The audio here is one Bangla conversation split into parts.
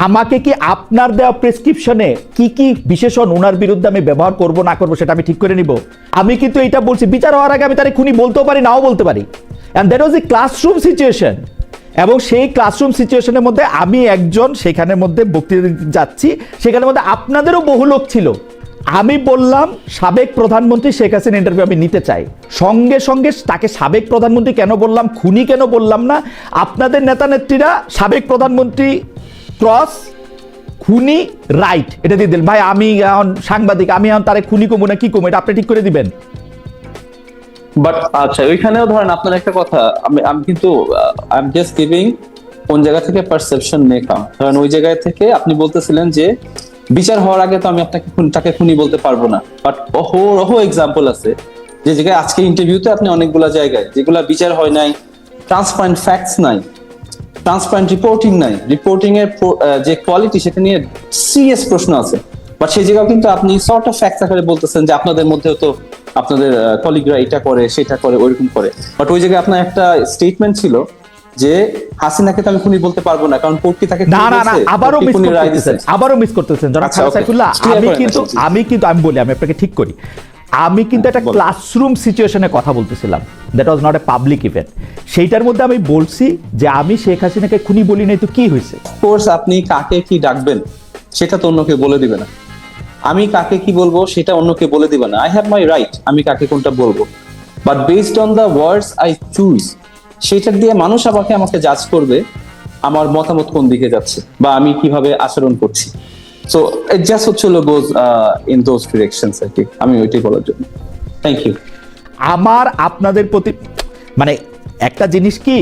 আমাকে কি আপনার দেওয়া প্রেসক্রিপশনে কি কি বিশেষণ ওনার বিরুদ্ধে আমি ব্যবহার করব, না করব সেটা আমি ঠিক করে নিব? আমি কিন্তু এটা বলছি, বিচার হওয়ার আগে আমি তারে খুনি বলতেও পারি, নাও বলতে পারি। And that was a classroom situation এবং সেই ক্লাসরুম সিচুয়েশনের মধ্যে আমি একজন, সেখানের মধ্যে বক্তৃতা যাচ্ছি, সেখানের মধ্যে আপনাদেরও বহু লোক ছিল। আমি বললাম, সাবেক প্রধানমন্ত্রী শেখ হাসিনা ইন্টারভিউ আমি নিতে চাই। সঙ্গে সঙ্গে তাকে সাবেক প্রধানমন্ত্রী কেন বললাম, খুনি কেন বললাম না, আপনাদের নেতা নেত্রীরা সাবেক প্রধানমন্ত্রী ক্রস, খুনি, রাইট। এটা দিয়ে দিল ভাই, আমি এখন সাংবাদিক, আমি এখন তারে খুনি কমু না কি কমু? এটা আপনি ঠিক করে দিবেন। বাট আচ্ছা ওইখানেও ধরেন আপনার একটা কথা। আমি আমি কিন্তু আই এম জাস্ট গিভিং কোন জায়গা থেকে পারসেপশন মেকাম ধরেন ওই জায়গা থেকে আপনি বলতেছিলেন যে, বিচার হওয়ার আগে তো আমি আপনাকে তাকে খুনি বলতে পারব না। বাট অহো অহো এক্সাম্পল আছে। যে জায়গায় আজকে ইন্টারভিউতে আপনি অনেকগুলা জায়গায়, যেগুলা বিচার হয় নাই ট্রান্সপারেন্ট ফ্যাক্টস নাই। ট্রান্সপারেন্ট রিপোর্টিং নাই। রিপোর্টিং এর যে কোয়ালিটি সেটা নিয়ে সিরিয়াস প্রশ্ন আছে। বাট সেই জায়গাও কিন্তু আপনি সর্ট অফ ফ্যাক্টস আকারে বলতেছেন যে আপনাদের মধ্যেও তো আপনাদের কলিগরা এটা করে সেটা করে ওইরকম করে। বাট ওই জায়গায় আপনার একটা স্টেটমেন্ট ছিল যে হাসিনাকে তো আমি খুনি বলতে পারব না কারণ কোর্ট কি তাকে না না না আবারও মিস করতেছেন আবারও মিস করতেছেন। জনাব আচ্ছা. সাইফুল্লাহ আমি কিন্তু আচ্ছা, আমি কিন্তু আমি বলি আমি আপনাকে ঠিক করি। আমি কিন্তু একটা ক্লাসরুম সিচুয়েশনে কথা বলতেছিলাম। That was not a public event সেইটার মধ্যে আমি বলছি যে আমি শেখ হাসিনাকে খুনি বলি নাই তো কি হয়েছে? কোর্স আপনি কাকে কি ডাকবেন সেটা তো অন্য কেউ বলে দিবে না। আমি কাকে কি বলব সেটা অন্যকে বলে দিবে না। আই হ্যাভ মাই রাইট আমি কাকে কোনটা বলব। But based on the words I choose সেটা দিয়ে মানুষ আমাকে আমাকে জাজ করবে আমার মতামত কোন দিকে যাচ্ছে বা আমি কীভাবে আচরণ করছি। সো ইট জাস্ট হচ্ছে হলো গোজ ইন দোজ ডিরেকশনস আর কি। আমি ওইটাই বলার জন্য। থ্যাংক ইউ আমার আপনাদের প্রতি মানে একটা জিনিস কি?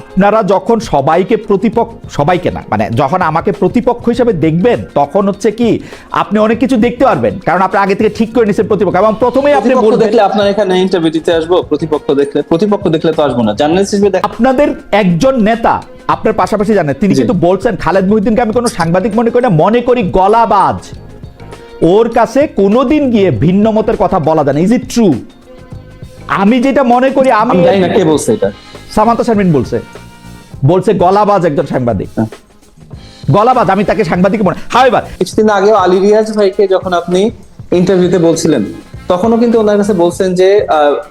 আপনারা যখন সবাইকে প্রতিপক্ষ সবাইকে না মানে যখন আমাকে প্রতিপক্ষ হিসেবে দেখবেন তখন হচ্ছে কি আপনি অনেক কিছু দেখতে পারবেন। কারণ আপনি আগে থেকে ঠিক করে নিছেন প্রতিপক্ষ এবং প্রথমেই আপনি দেখলে আপনার এখানে ইন্টারভিউ দিতে আসব প্রতিপক্ষ দেখলে প্রতিপক্ষ দেখলে তো আসব না। জার্নালিস্ট হিসেবে আপনাদের একজন নেতা আপনার পাশাপাশি জানেন তিনি। কিন্তু বলছেন খালেদ মহিউদ্দিনকে আমি কোনো সাংবাদিক মনে করি না মনে করি গলাবাজ। ওর কাছে কোনোদিন গিয়ে ভিন্ন মতের কথা বলা যায় না। ইজ ইট ট্রু আমি যেটা মনে করি আমি আমি জানি না কে বলছে এটা সামান্তা শারমিন বলছে বলছে গলাবাজ একজন সাংবাদিক হ্যাঁ। গলাবাজ আমি তাকে সাংবাদিক মনে হাওয়েবার কিছুদিন আগেও আলী রিয়াজ ভাইকে যখন আপনি ইন্টারভিউতে বলছিলেন তখনও কিন্তু ওনার কাছে বলছেন যে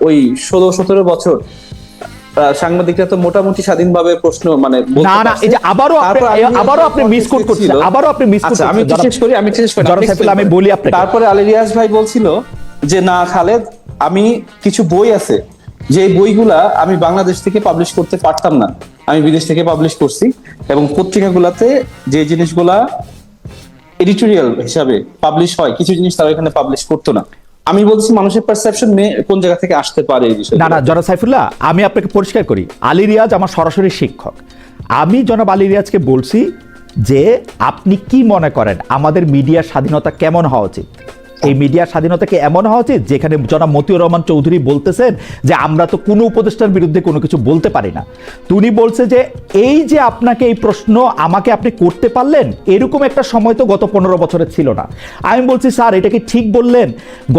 ওই ষোলো সতেরো বছর সাংবাদিকরা তো মোটামুটি স্বাধীনভাবে প্রশ্ন মানে না না এই যে আবারও আবারও আপনি মিস কোট context করছেন আবারও আপনি আচ্ছা, আমি একটু শেষ করি আমি শেষ করি আমি বলি। আপনাকে। তারপরে আলী রিয়াজ ভাই বলছিল যে না খালেদ আমি কিছু বই আছে, যে বইগুলা আমি বাংলাদেশ থেকে পাবলিশ করতে পারতাম না। আমি বিদেশ থেকে পাবলিশ করছি এবং পত্রিকাগুলাতে যে জিনিসগুলা এডিটোরিয়াল হিসাবে পাবলিশ হয়, কিছু জিনিস তারা এখানে পাবলিশ করতো না। আমি বলছি মানুষের পারসেপশন কোন জায়গা থেকে আসতে পারে না না, জনাব সাইফুল্লাহ, আমি আপনাকে পরিষ্কার করি। আলী রিয়াজ আমার সরাসরি শিক্ষক। আমি জনাব আলী রিয়াজকে বলছি যে, আপনি কি মনে করেন আমাদের মিডিয়ার স্বাধীনতা কেমন হওয়া উচিত? এই মিডিয়ার স্বাধীনতাকে এমন হওয়া উচিত যেখানে জনাব মতিউর রহমান চৌধুরী বলতেছেন যে আমরা তো কোনো উপদেষ্টার বিরুদ্ধে কোনো কিছু বলতে পারি না। তুমি বলছে যে এই যে আপনাকে এই প্রশ্ন আমাকে আপনি করতে পারলেন, এরকম একটা সময় তো গত পনেরো বছরে ছিল না। আমি বলছি, স্যার, এটা কি ঠিক বললেন?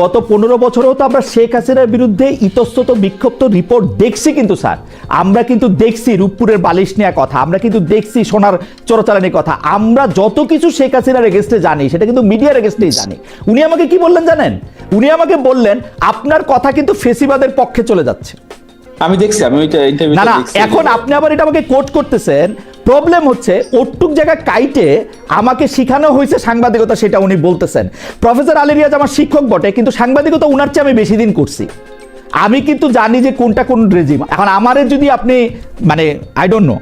গত পনেরো বছরেও তো আমরা শেখ হাসিনার বিরুদ্ধে ইতস্তত বিক্ষিপ্ত রিপোর্ট দেখছি কিন্তু, স্যার। আমরা কিন্তু দেখছি রূপপুরের বালিশ নেওয়া কথা, আমরা কিন্তু দেখছি সোনার চোরাচালানির কথা। আমরা যত কিছু শেখ হাসিনার এগেস্টে জানি, সেটা কিন্তু মিডিয়ার এগেস্টেই জানি। উনি আমাকে কি বললেন জানেন? উনি আমাকে বললেন আপনার কথা কিন্তু ফেসিবাদের পক্ষে চলে যাচ্ছে। আমি দেখছি আমি ওইটা ইন্টারভিউ না না এখন আপনি আবার এটা আমাকে কোট করতেছেন। প্রবলেম হচ্ছে ওটুক জায়গা কাইটে আমাকে শিখানো হয়েছে সাংবাদিকতা সেটা উনি বলতেছেন। প্রফেসর আলী রিয়াজ আমার শিক্ষক বটে কিন্তু সাংবাদিকতা উনার চেয়ে আমি বেশি দিন করছি। আমি কিন্তু জানি যে কোনটা কোন রেজিম এখন আমারে যদি আপনি মানে আই ডোন্ট নো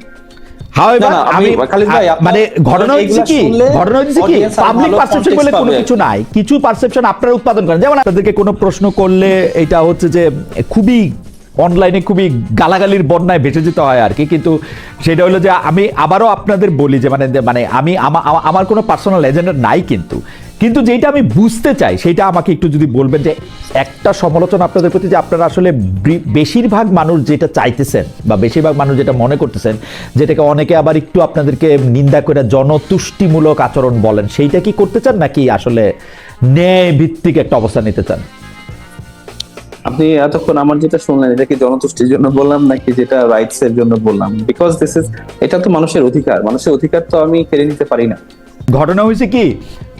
মানে ঘটনা হচ্ছে কি? ঘটনা হচ্ছে কি? পাবলিক পারসেপশন বলে কোনো কিছু নাই। কিছু পারসেপশন আপনারা উৎপাদন করেন। যেমন আপনাদেরকে কোনো প্রশ্ন করলে এটা হচ্ছে যে খুবই অনলাইনে খুবই গালাগালির বন্যায় ভেসে যেতে হয় আর কি। কিন্তু সেটা হলো যে আমি আবারও আপনাদের বলি যে মানে মানে আমি আমা- আমা- আমার কোনো পার্সোনাল এজেন্ডা নাই কিন্তু। কিন্তু যেটা আমি বুঝতে চাই সেটা আমাকে একটু যদি বলবেন যে একটা সমালোচনা আপনাদের প্রতি যে আপনারা আসলে বেশিরভাগ মানুষ যেটা চাইতেছেন বা বেশিরভাগ মানুষ যেটা মনে করতেছেন যেটাকে অনেকে আবার একটু আপনাদেরকে নিন্দা করে জনতুষ্টিমূলক আচরণ বলেন সেইটা কি করতে চান নাকি আসলে ন্যায় ভিত্তিক একটা অবস্থান নিতে চান? আপনি এতক্ষণ আমার যেটা শুনলেন এটা কি জনতুষ্টির জন্য বললাম নাকি যেটা রাইটস এর জন্য বললাম? বিকজ দিস ইজ এটা তো মানুষের অধিকার। মানুষের অধিকার তো আমি কেড়ে নিতে পারি না। ঘটনা হয়েছে কি?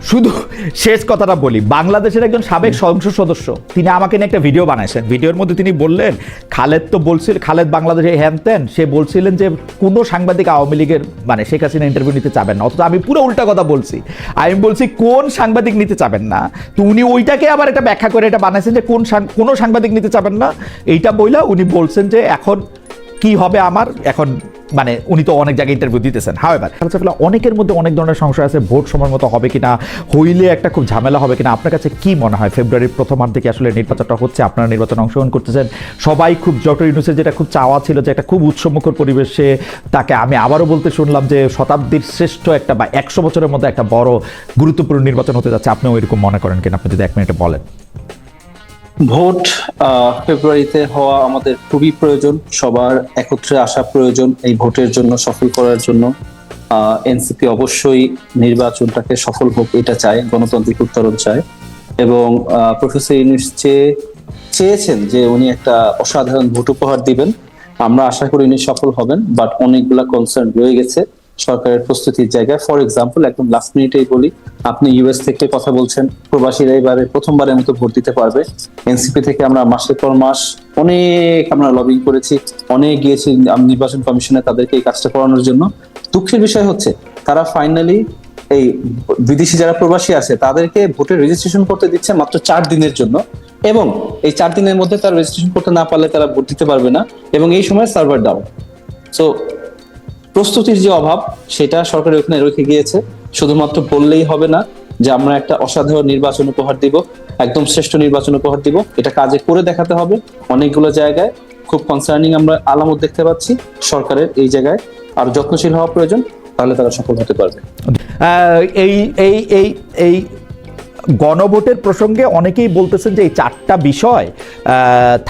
শুধু শেষ কথাটা বলি বাংলাদেশের একজন সাবেক সংসদ সদস্য তিনি আমাকে নিয়ে একটা ভিডিও বানাইছেন। ভিডিওর মধ্যে তিনি বললেন খালেদ তো বলছিল খালেদ বাংলাদেশে হ্যান ত্যান সে বলছিলেন যে কোনো সাংবাদিক আওয়ামী লীগের মানে শেখ হাসিনা ইন্টারভিউ নিতে চাবেন না অথচ আমি পুরো উল্টা কথা বলছি। আমি বলছি কোন সাংবাদিক নিতে চাবেন না? তো উনি ওইটাকে আবার একটা ব্যাখ্যা করে এটা বানাইছেন যে কোন কোনো সাংবাদিক নিতে চাবেন না? এইটা বইলা উনি বলছেন যে এখন কি হবে আমার এখন মানে উনি তো অনেক জায়গায় ইন্টারভিউ দিতেছেন। হাওয়েভার অনেকের মধ্যে অনেক ধরনের সংশয় আছে, ভোট সময় মতো হবে কিনা, হইলে একটা খুব ঝামেলা হবে কিনা, আপনার কাছে কি মনে হয়? ফেব্রুয়ারির প্রথমার্ধে কি আসলে নির্বাচনটা হচ্ছে? আপনারা নির্বাচন অংশগ্রহণ করতেছেন। সবাই খুব ডক্টর ইউনুসের যেটা খুব চাওয়া ছিল যে একটা খুব উৎসমুখর পরিবেশে তাকে আমি আবারও বলতে শুনলাম যে শতাব্দীর শ্রেষ্ঠ একটা বা একশো বছরের মধ্যে একটা বড় গুরুত্বপূর্ণ নির্বাচন হতে যাচ্ছে। আপনিও এরকম মনে করেন কিনা? আপনি যদি এক মিনিটে বলেন। ভোট ফেব্রুয়ারিতে হওয়া আমাদের খুবই প্রয়োজন। সবার একত্রে আসা প্রয়োজন এই ভোটের জন্য, সফল করার জন্য। এনসিপি অবশ্যই নির্বাচনটাকে সফল হোক, এটা চায়, গণতান্ত্রিক উত্তরণ চায়। এবং প্রফেসর ইউনুস চেয়ে চেয়েছেন যে উনি একটা অসাধারণ ভোট উপহার দিবেন। আমরা আশা করি উনি সফল হবেন বাট অনেকগুলা কনসার্ন রয়ে গেছে। সরকারের প্রস্তুতির জায়গায়। ফর এক্সাম্পল একদম লাস্ট মিনিটেই বলি, আপনি ইউএস থেকে কথা বলছেন, প্রবাসীরা এবারে প্রথমবারের মতো ভোট দিতে পারবে। এনসিপি থেকে আমরা মাসের পর মাস অনেক আমরা লবিং করেছি, অনেক গিয়েছি নির্বাচন কমিশনে তাদেরকে এই কাজটা করানোর জন্য। দুঃখের বিষয় হচ্ছে, তারা ফাইনালি এই বিদেশি যারা প্রবাসী আছে, তাদেরকে ভোটের রেজিস্ট্রেশন করতে দিচ্ছে মাত্র চার দিনের জন্য এবং এই চার দিনের মধ্যে তারা রেজিস্ট্রেশন করতে না পারলে তারা ভোট দিতে পারবে না এবং এই সময় সার্ভার ডাউন সো প্রস্তুতির যে অভাব, সেটা সরকারের ওখানে রেখে গিয়েছে। শুধুমাত্র বললেই হবে না যে আমরা একটা অসাধারণ নির্বাচন উপহার দিব, একদম শ্রেষ্ঠ নির্বাচন উপহার দিব। এটা কাজে করে দেখাতে হবে অনেকগুলো জায়গায়। খুব কনসার্নিং আমরা আলামত দেখতে পাচ্ছি সরকারের এই জায়গায়। আর যত্নশীল হওয়া প্রয়োজন, তাহলে তারা সফল হতে পারবে। এই এই এই এই গণভোটের প্রসঙ্গে অনেকেই বলতেছেন যে এই চারটা বিষয়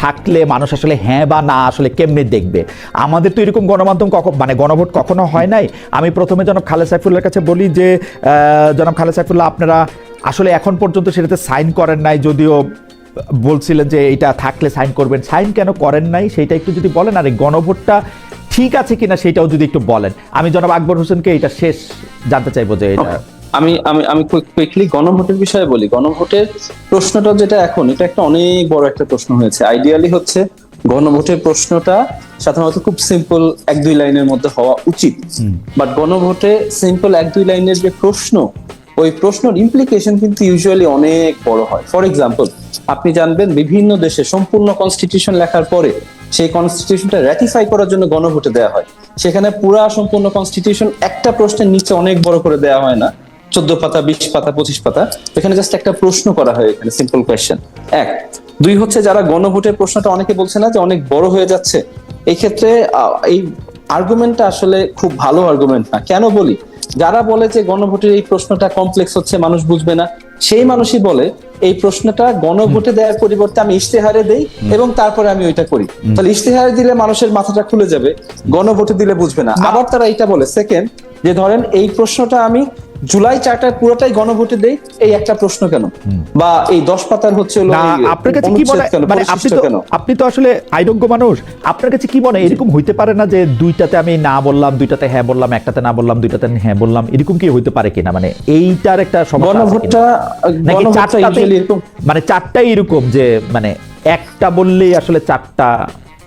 থাকলে মানুষ আসলে হ্যাঁ বা না আসলে কেমনে দেখবে? আমাদের তো এরকম গণমাধ্যম কখন মানে গণভোট কখনো হয় নাই। আমি প্রথমে জনাব খালেদ সাইফুল্লার কাছে বলি যে জনাব খালেদ সাইফুল্লাহ, আপনারা আসলে এখন পর্যন্ত সেটাতে সাইন করেন নাই, যদিও বলছিলেন যে এটা থাকলে সাইন করবেন। সাইন কেন করেন নাই, সেটা একটু যদি বলেন, আর এই গণভোটটা ঠিক আছে কিনা সেটাও যদি একটু বলেন। আমি জনাব আকবর হোসেনকে এটা শেষ জানতে চাইব যে এটা আমি আমি আমি কুইকলি গণভোটের বিষয়ে বলি। গণভোটের প্রশ্নটা যেটা এখন এটা একটা অনেক বড় একটা প্রশ্ন হয়েছে। আইডিয়ালি হচ্ছে গণভোটের প্রশ্নটা সাধারণত খুব সিম্পল এক দুই লাইনের মধ্যে হওয়া উচিত। বাট গণভোটে সিম্পল এক দুই লাইনের যে প্রশ্ন ওই প্রশ্নের ইমপ্লিকেশন কিন্তু ইউজুয়ালি অনেক বড় হয়। ফর এক্সাম্পল আপনি জানবেন বিভিন্ন দেশে সম্পূর্ণ কনস্টিটিউশন লেখার পরে সেই কনস্টিটিউশনটা র্যাটিফাই করার জন্য গণভোটে দেওয়া হয়। সেখানে পুরা সম্পূর্ণ কনস্টিটিউশন একটা প্রশ্নের নিচে অনেক বড় করে দেওয়া হয় না। চোদ্দ পাতা বিশ পাতা পঁচিশ পাতা। এখানে জাস্ট একটা প্রশ্ন করা হয় এখানে সিম্পল কোয়েশ্চেন এক দুই হচ্ছে যারা গণভোটের প্রশ্নটা অনেকে বলছে না যে অনেক বড় হয়ে যাচ্ছে। এই ক্ষেত্রে এই আর্গুমেন্টটা আসলে খুব ভালো আর্গুমেন্ট না। কেন বলি? যারা বলে যে গণভোটের এই প্রশ্নটা কমপ্লেক্স হচ্ছে মানুষ বুঝবে না সেই মানুষই বলে এই প্রশ্নটা গণভোটে দেওয়ার পরিবর্তে আমি ইশতেহারে দেই এবং তারপরে আমি ওইটা করি। তাহলে ইশতেহারে দিলে মানুষের মাথাটা খুলে যাবে গণভোটে দিলে বুঝবে না। আবার তারা এটা বলে সেকেন্ড যে ধরেন এই প্রশ্নটা আমি জুলাই চারটার পুরোটাই গণভোটে দেই এই একটা প্রশ্ন কেন? বা এই দশ পাতার হচ্ছে না আপনার কাছে কি মনে মানে আপনি তো আপনি তো আসলে আইরোগ্য মানুষ আপনার কাছে কি মনে এরকম হইতে পারে না যে দুইটাতে আমি না বললাম দুইটাতে হ্যাঁ বললাম একটাতে না বললাম দুইটাতে হ্যাঁ বললাম এরকম কি হইতে পারে কিনা? মানে এইটার একটা সমস্যা নাকি চারটাতে মানে চারটাই এরকম যে মানে একটা বললেই আসলে চারটা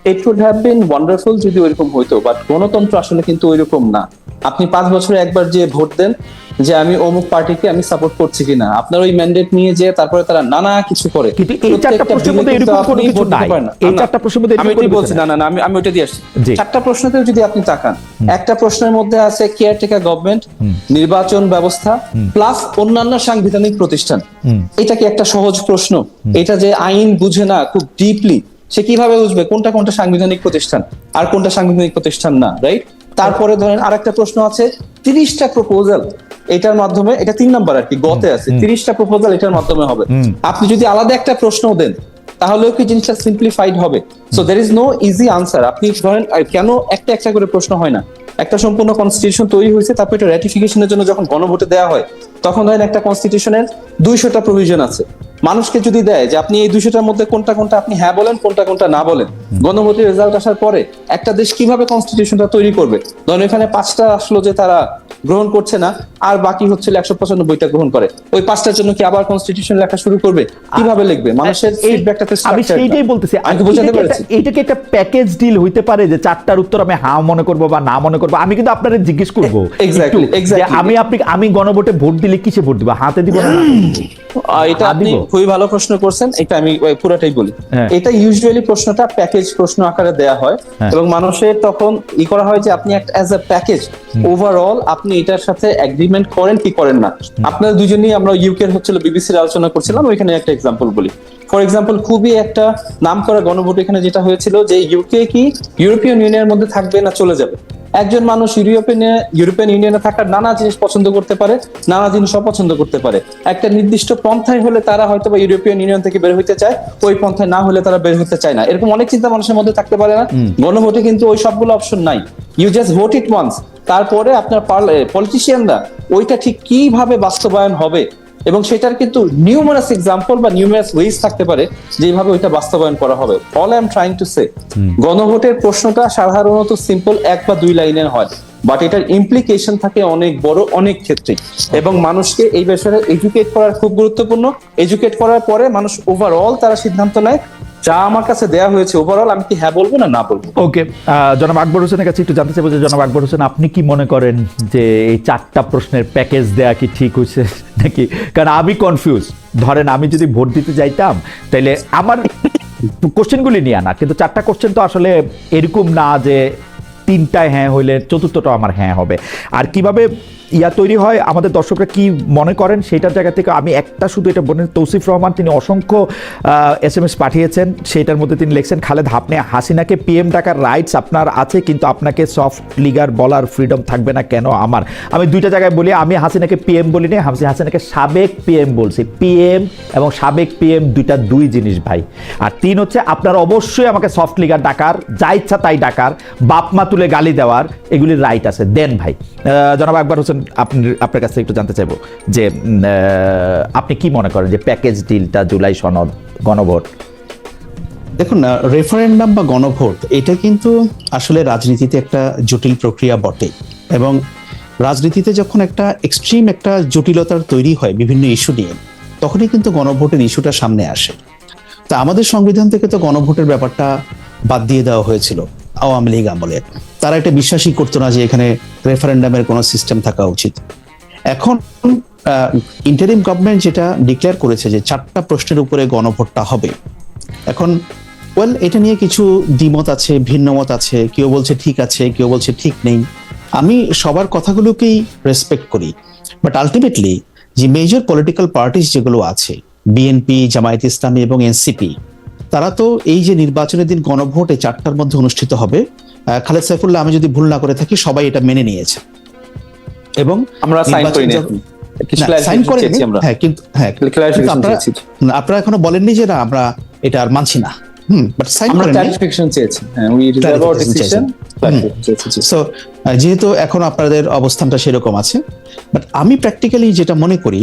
it would have been wonderful যদি ওইরকম হইতো বাট গণতন্ত্র আসলে কিন্তু ওইরকম না। আপনি পাঁচ বছরে একবার যে ভোট দেন যে আমি অমুক পার্টিকে আমি সাপোর্ট করছি কিনা আপনার ওই ম্যান্ডেট নিয়ে যে তারপরে তারা নানা কিছু করে কিন্তু এই চারটা প্রশ্নের মধ্যে এরকম কোনো কিছু নাই। এই চারটা প্রশ্নের মধ্যে আমি বলছি না না আমি আমি ওটা দিয়ে আসছি। চারটা প্রশ্নতেও যদি আপনি তাকান একটা প্রশ্নের মধ্যে আছে কেয়ারটেকার গভর্নমেন্ট নির্বাচন ব্যবস্থা প্লাস অন্যান্য সাংবিধানিক প্রতিষ্ঠান। এটা কি একটা সহজ প্রশ্ন? এটা যে আইন বুঝে না খুব ডিপলি সে কীভাবে বুঝবে কোনটা কোনটা সাংবিধানিক প্রতিষ্ঠান আর কোনটা সাংবিধানিক প্রতিষ্ঠান না রাইট তারপরে ধরেন আরেকটা প্রশ্ন আছে তিরিশটা প্রপোজাল এটার মাধ্যমে এটা তিন নাম্বার আর কি গতে আছে তিরিশটা প্রপোজাল এটার মাধ্যমে হবে। আপনি যদি আলাদা একটা প্রশ্ন দেন তাহলেও কি জিনিসটা সিম্পলিফাইড হবে? So there is no easy answer আপনি ধরেন কেন একটা একটা করে প্রশ্ন হয় না? একটা সম্পূর্ণ কনস্টিটিউশন তৈরি হয়েছে, তারপর এটা র্যাটিফিকেশনের জন্য যখন গণভোটে দেওয়া হয়, তখন ধরেন একটা কনস্টিটিউশনের দুইশোটা প্রভিশন আছে। মানুষকে যদি দেয় যে আপনি এই দুইশোটার মধ্যে কোনটা কোনটা আপনি হ্যাঁ বলেন, কোনটা কোনটা না বলেন, গণভোটের রেজাল্ট আসার পরে একটা দেশ কীভাবে কনস্টিটিউশনটা তৈরি করবে? ধরেন এখানে পাঁচটা আসলো যে তারা গ্রহণ করছে না আর বাকি হচ্ছে একশো পঁচানব্বইটা গ্রহণ করে। ওই পাঁচটার জন্য কি আবার কনস্টিটিউশন লেখা শুরু করবে? কীভাবে লিখবে? মানুষের এই- ফিডব্যাকটাতে আমি সেইটাই বলতেছি। আমি বোঝাতে পেরেছি একটা- কি একটা প্যাকেজ ডিল হইতে পারে যে চারটার উত্তর আমি হ্যাঁ মনে করব বা না মনে করব। আমি কিন্তু আপনাদের জিজ্ঞেস করব যে exactly. আমি আপনি আমি গণভোটে ভোট দিলে কিসে ভোট দিব? হাতে দিব না এটা আপনি খুবই ভালো প্রশ্ন করছেন। এটা আমি পুরোটাই বলি। হ্যাঁ। এটা ইউজুয়ালি প্রশ্নটা প্যাকেজ প্রশ্ন আকারে দেয়া হয় হ্যাঁ। এবং মানুষের তখন ই করা হয় যে আপনি একটা অ্যাজ এ প্যাকেজ ওভারঅল আপনি এটার সাথে এগ্রিমেন্ট করেন কি করেন না? আপনারা দুজনেই আমরা ইউকে হচ্ছিল বিবিসির আলোচনা করছিলাম, ওইখানে একটা এক্সাম্পল বলি। ফর এক্সাম্পল খুবই একটা নাম করা গণভোট এখানে যেটা হয়েছিল যে ইউকে কি ইউরোপিয়ান ইউনিয়নের মধ্যে থাকবে না চলে যাবে। একজন মানুষ ইউরোপিয়ান ইউরোপিয়ান ইউনিয়নে থাকার নানা জিনিস পছন্দ করতে পারে নানা জিনিস অপছন্দ করতে পারে। একটা নির্দিষ্ট পন্থায় হলে তারা হয়তো বা ইউরোপিয়ান ইউনিয়ন থেকে বের হইতে চায় ওই পন্থায় না হলে তারা বের হতে চায় না। এরকম অনেক চিন্তা মানুষের মধ্যে থাকতে পারে না। গণভোটে কিন্তু ওই সবগুলো অপশন নাই। You just vote it once তারপরে আপনার পলিটিশিয়ানরা ওইটা ঠিক কীভাবে বাস্তবায়ন হবে? এবং সেটার কিন্তু নিউমারাস এক্সাম্পল বা নিউমারাস ওয়েজ থাকতে পারে যেভাবে ওইটা বাস্তবায়ন করা হবে। All I am trying to say গণভোটের প্রশ্নটা সাধারণত সিম্পল এক বা দুই লাইনের হয় বাট এটার ইমপ্লিকেশন থাকে অনেক বড় অনেক ক্ষেত্রে। এবং মানুষকে এই বিষয়ে এডুকেট করার খুব গুরুত্বপূর্ণ। এডুকেট করার পরে মানুষ ওভারঅল তারা সিদ্ধান্ত নেয় যা আমার কাছে দেয়া হয়েছে ওভারঅল আমি কি হ্যাঁ বলব না না বলব? ওকে জনাব আকবর হোসেনের কাছে একটু জানতে চাইব যে, জনাব আকবর হোসেন, আপনি কি মনে করেন যে এই চারটা প্রশ্নের প্যাকেজ দেয়া কি ঠিক হয়েছে নাকি? কারণ আমি কনফিউজ ধরেন, আমি যদি ভোট দিতে যাইতাম তাহলে আমার কোশ্চেনগুলি নিয়ে আনা। কিন্তু চারটা কোশ্চেন তো আসলে এরকম না যে তিনটায় হ্যাঁ হইলে চতুর্থটা আমার হ্যাঁ হবে। আর কীভাবে ইয়া তৈরি হয়, আমাদের দর্শকরা কি মনে করেন সেটার জায়গা থেকে আমি একটা শুধু এটা বলেন তৌসিফ রহমান তিনি অসংখ্য এস এম এস পাঠিয়েছেন, সেটার মধ্যে তিনি লিখছেন, খালেদ আপনি হাসিনাকে পিএম ডাকার রাইটস আপনার আছে, কিন্তু আপনাকে সফট লিগার বলার ফ্রিডম থাকবে না কেন আমার? আমি দুইটা জায়গায় বলি, আমি হাসিনাকে পিএম বলিনি, হাসি হাসিনাকে সাবেক পিএম বলছি। পিএম এবং সাবেক পিএম দুইটা দুই জিনিস ভাই। আর তিন হচ্ছে, আপনার অবশ্যই আমাকে সফট লিগার ডাকার, যা ইচ্ছা তাই ডাকার, বাপ মা তুলে গালি দেওয়ার এগুলির রাইট আছে। দেন ভাই জনাব আকবর হোসেন আপনি, আপনার কাছে একটু জানতে চাইব যে আপনি কি মনে করেন যে প্যাকেজ ডিলটা জুলাই সনদ, গণভোট? দেখুন রেফারেন্ডাম বা গণভোট, এটা কিন্তু আসলে রাজনীতিতে একটা জটিল প্রক্রিয়া বটে এবং রাজনীতিতে যখন একটা এক্সট্রিম একটা জটিলতার তৈরি হয় বিভিন্ন ইস্যু নিয়ে, তখনই কিন্তু গণভোটের ইস্যুটা সামনে আসে। তা আমাদের সংবিধান থেকে তো গণভোটের ব্যাপারটা বাদ দিয়ে দেওয়া হয়েছিল। আওয়ামী লীগ আমলে। তারা এটা বিশ্বাসই করতো না যে এখানে রেফারেন্ডামের কোনো সিস্টেম থাকা উচিত। এখন ইন্টারিম গভর্নমেন্ট যেটা ডিক্লেয়ার করেছে যে চারটা প্রশ্নের উপরে গণভোটটা হবে। এখন ওয়েল এটা নিয়ে কিছু দ্বিমত আছে, ভিন্নমত আছে, কেউ বলছে ঠিক আছে, কেউ বলছে ঠিক নেই। আমি সবার কথাগুলোকেই রেসপেক্ট করি। বাট আলটিমেটলি যে মেজর পলিটিক্যাল পার্টিস যেগুলো আছে বিএনপি জামায়াত ইসলামী এবং এনসিপি তারা তো এই যে নির্বাচনের দিন গণভোট এই চারটার মধ্যে অনুষ্ঠিত হবে খালেদ সাইফুল্লাহ আমি যদি ভুল না করে থাকি সবাই এটা মেনে নিয়েছে। এবং আমরা সাইন করেনি হ্যাঁ কিন্তু হ্যাঁ আপনারা এখনও বলেননি যে না আমরা এটা আর মানছি না। হ্যাঁ যেহেতু এখন আপনাদের অবস্থানটা সেরকম আছে বাট আমি প্র্যাকটিক্যালি যেটা মনে করি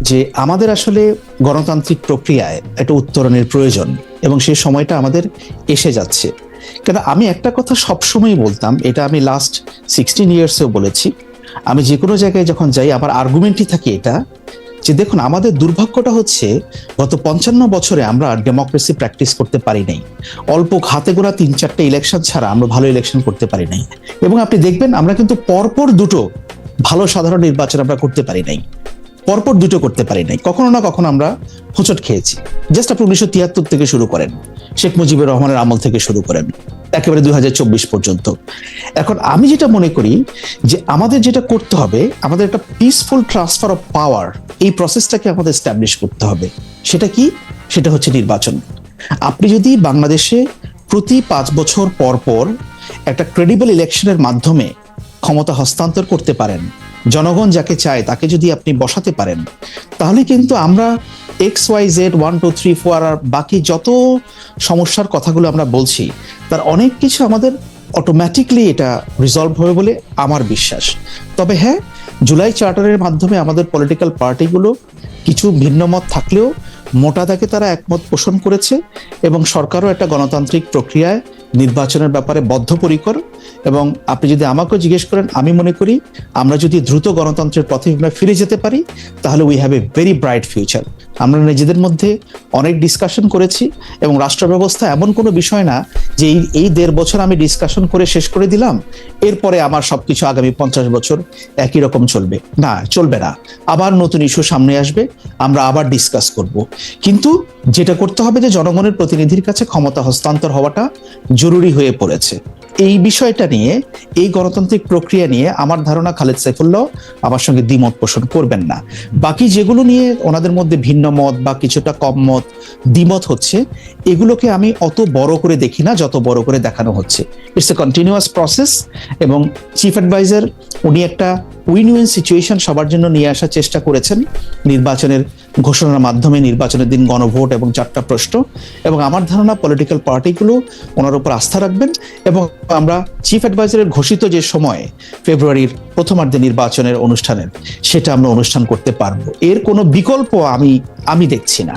যে আমাদের আসলে গণতান্ত্রিক প্রক্রিয়ায় একটা উত্তরণের প্রয়োজন এবং সেই সময়টা আমাদের এসে যাচ্ছে। কেন আমি একটা কথা সবসময় বলতাম, এটা আমি লাস্ট সিক্সটিন ইয়ার্সেও বলেছি, আমি যে কোনো জায়গায় যখন যাই আমার আর্গুমেন্টই থাকে এটা যে দেখুন, আমাদের দুর্ভাগ্যটা হচ্ছে গত পঞ্চান্ন বছরে আমরা ডেমোক্রেসি প্র্যাকটিস করতে পারি নাই। অল্প হাতে গোনা তিন চারটে ইলেকশন ছাড়া আমরা ভালো ইলেকশন করতে পারি নাই। এবং আপনি দেখবেন আমরা কিন্তু পরপর দুটো ভালো সাধারণ নির্বাচন আমরা করতে পারি নাই। পরপর দুটো করতে পারি নাই। কখনো না কখনো আমরা হোঁচট খেয়েছি। জাস্ট আপনি উনিশশো তিয়াত্তর থেকে শুরু করেন। শেখ মুজিবুর রহমানের আমল থেকে শুরু করেন। একেবারে দুই হাজার চব্বিশ পর্যন্ত। এখন আমি যেটা মনে করি যে আমাদের যেটা করতে হবে, আমাদের একটা পিসফুল ট্রান্সফার অফ পাওয়ার এই প্রসেসটাকে আমাদের স্ট্যাবলিশ করতে হবে। সেটা কি? সেটা হচ্ছে নির্বাচন। আপনি যদি বাংলাদেশে প্রতি পাঁচ বছর পর পর একটা ক্রেডিবল ইলেকশনের মাধ্যমে ক্ষমতা হস্তান্তর করতে পারেন জনগণ যাকে চায় তাকে যদি আপনি বসাতে পারেন, তাহলে কিন্তু আমরা X Y Z one two three four আর বাকি যত সমস্যার কথাগুলো আমরা বলছি, তার অনেক কিছু আমাদের অটোমেটিকলি এটা রিজলভ হবে বলে আমার বিশ্বাস। তবে হ্যাঁ জুলাই চার্টারের মাধ্যমে আমাদের পলিটিক্যাল পার্টিগুলো কিছু ভিন্ন মত থাকলেও মোটা তাকে তারা একমত পোষণ করেছে এবং সরকারও একটা গণতান্ত্রিক প্রক্রিয়ায় নির্বাচনের ব্যাপারে বদ্ধপরিকর এবং আপনি যদি আমাকেও জিজ্ঞেস করেন, আমি মনে করি আমরা যদি দ্রুত গণতন্ত্রের পথে ফিরে যেতে পারি, তাহলে we have a very bright future আমরা নিজেদের মধ্যে অনেক ডিসকাশন করেছি এবং রাষ্ট্র ব্যবস্থা এমন কোনো বিষয় না যে এই এই দেড় বছর আমি ডিসকাশন করে শেষ করে দিলাম, এরপরে আমার সবকিছু আগামী পঞ্চাশ বছর একই রকম চলবে। না চলবে না। আবার নতুন ইস্যু সামনে আসবে, আমরা আবার ডিসকাস করব। কিন্তু যেটা করতে হবে যে জনগণের প্রতিনিধির কাছে ক্ষমতা হস্তান্তর হওয়াটা জরুরি হয়ে পড়েছে। এই বিষয়টা নিয়ে, এই গণতান্ত্রিক প্রক্রিয়া নিয়ে আমার ধারণা খালেদ সাইফুল্লাহ আমার সঙ্গে দ্বিমত পোষণ করবেন না। বাকি যেগুলো নিয়ে ওনাদের মধ্যে ভিন্ন মত বা কিছুটা কম মত দ্বিমত হচ্ছে, এগুলোকে আমি অত বড় করে দেখি না, যত বড় করে দেখানো হচ্ছে। ইটস এ কন্টিনিউয়াস প্রসেস এবং চিফ অ্যাডভাইজার উনি একটা উইন উইন সিচুয়েশন সবার জন্য নিয়ে আসার চেষ্টা করেছেন নির্বাচনের ঘোষণার মাধ্যমে নির্বাচনের দিন গণভোট এবং চারটা প্রশ্ন এবং আমার ধারণা পলিটিক্যাল পার্টিগুলো ওনার উপর আস্থা রাখবেন এবং আমরা চিফ অ্যাডভাইজারের ঘোষিত যে সময়ে ফেব্রুয়ারির প্রথমার্ধে নির্বাচনের অনুষ্ঠানের, সেটা আমরা অনুষ্ঠান করতে পারব। এর কোনো বিকল্প আমি আমি দেখছি না।